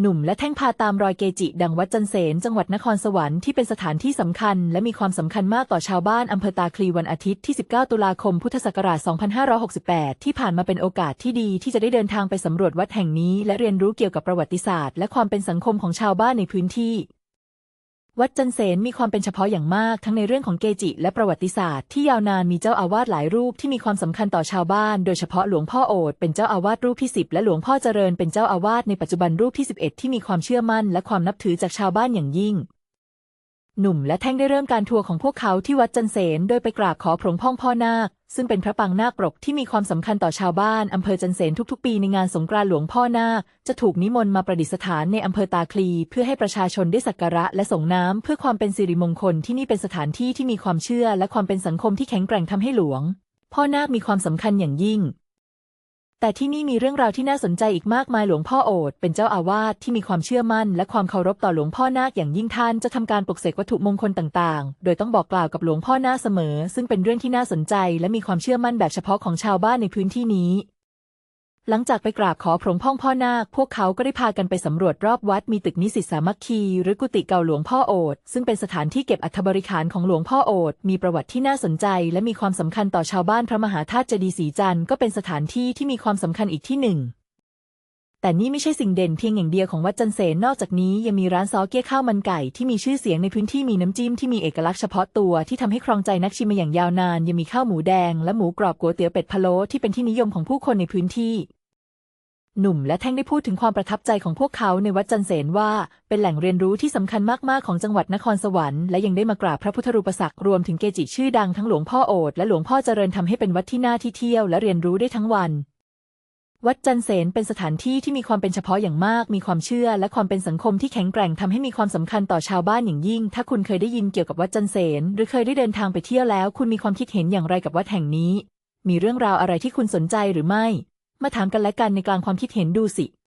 หนุ่มและแท่งพาตามรอยเกจิ ดังวัดจันเสนจังหวัดนครสวรรค์ที่เป็นสถานที่สำคัญ และมีความสำคัญมากต่อชาวบ้านอำเภอตาคลีวันอาทิตย์ที่ 19 ตุลาคมพุทธศักราช 2568 ที่ผ่านมาเป็นโอกาสที่ดีที่จะได้เดินทางไปสำรวจวัดแห่งนี้ และเรียนรู้เกี่ยวกับประวัติศาสตร์ และความเป็นสังคมของชาวบ้านในพื้นที่ วัดจันเสนมีความเป็นเฉพาะอย่างมากทั้งในเรื่องของเกจิและประวัติศาสตร์ที่ยาวนานมีเจ้าอาวาสหลายรูปที่มีความสำคัญต่อชาวบ้าน โดยเฉพาะหลวงพ่อโอดเป็นเจ้าอาวาสรูปที่ 10 และหลวงพ่อเจริญเป็นเจ้าอาวาสในปัจจุบันรูปที่ 11 ที่มีความเชื่อมั่นและความนับถือจากชาวบ้านอย่างยิ่ง หนุ่มและแท่งได้เริ่มการทัวร์ของพวกเขาที่วัดจันเสน โดยไปกราบขอพระพ่องพ่อนาค ซึ่งเป็นพระปางนาคปรกที่มีความสำคัญต่อชาวบ้านอำเภอจันเสนทุกๆ ปีในงานสงกรานต์หลวงพ่อนาค จะถูกนิมนต์มาประดิษฐานในอำเภอตาคลี เพื่อให้ประชาชนได้สักการะและส่งน้ำเพื่อความเป็นสิริมงคลที่นี่เป็นสถานที่ที่มีความเชื่อและความเป็นสังคมที่แข็งแกร่งทำให้หลวง พ่อนาคมีความสำคัญอย่างยิ่ง แต่ที่นี่มีเรื่องราวที่น่าสนใจอีกมากมายหลวงพ่อโอดเป็นเจ้าอาวาสที่มีความเชื่อมั่น และความเคารพต่อหลวงพ่อนาคอย่างยิ่งท่านจะทำการปลุกเสกวัตถุมงคลต่างๆ โดยต้องบอกกล่าวกับหลวงพ่อนาคเสมอ ซึ่งเป็นเรื่องที่น่าสนใจ และมีความเชื่อมั่นแบบเฉพาะของชาวบ้านในพื้นที่นี้ หลังจากไปกราบขอพระพ่องพ่อนาค พวกเขาก็ได้พากันไปสำรวจรอบวัดมีตึกนิสิตสามัคคี หรือกุฏิเก่าหลวงพ่อโอษซึ่งเป็นสถานที่เก็บอัฐบริขารของหลวงพ่อโอษมีประวัติที่น่าสนใจ และมีความสำคัญต่อชาวบ้านพระมหาธาตุเจดีย์ศรีจันทร์ก็เป็นสถานที่ที่มีความสำคัญอีกที่หนึ่งแต่นี่ไม่ใช่สิ่งเด่นเพียงอย่างเดียวของวัดจันเสนนอกจากนี้ยังมีร้านซอเกี้ยข้าวมันไก่ที่มีชื่อเสียงในพื้นที่มีน้ำจิ้มที่มีเอกลักษณ์เฉพาะตัวที่ทำให้ครองใจนักชิมมาอย่างยาวนาน ยังมีข้าวหมูแดงและหมูกรอบก๋วยเตี๋ยวเป็ดพะโล้ที่เป็นที่นิยมของผู้คนในพื้นที่ หนุ่มและแท่งได้พูดถึงความประทับใจของพวกเขาในวัดจันเสนว่าเป็นแหล่งเรียนรู้ที่สำคัญมากๆของจังหวัดนครสวรรค์และยังได้มากราบพระพุทธรูปศักดิ์รวมถึงเกจิชื่อดังทั้งหลวงพ่อโอษและหลวงพ่อเจริญทำให้เป็นวัดที่น่าที่เที่ยวและเรียนรู้ได้ทั้งวัน วัดจันเสนเป็นสถานที่ที่มีความเป็นเฉพาะอย่างมาก มีความเชื่อและความเป็นสังคมที่แข็งแกร่งทำให้มีความสำคัญต่อชาวบ้านอย่างยิ่ง ถ้าคุณเคยได้ยินเกี่ยวกับวัดจันเสนหรือเคยได้เดินทางไปเที่ยวแล้ว คุณมีความคิดเห็นอย่างไรกับวัดแห่งนี้ มีเรื่องราวอะไรที่คุณสนใจหรือไม่ มาถามกันและกันในกลางความคิดเห็นดูสิ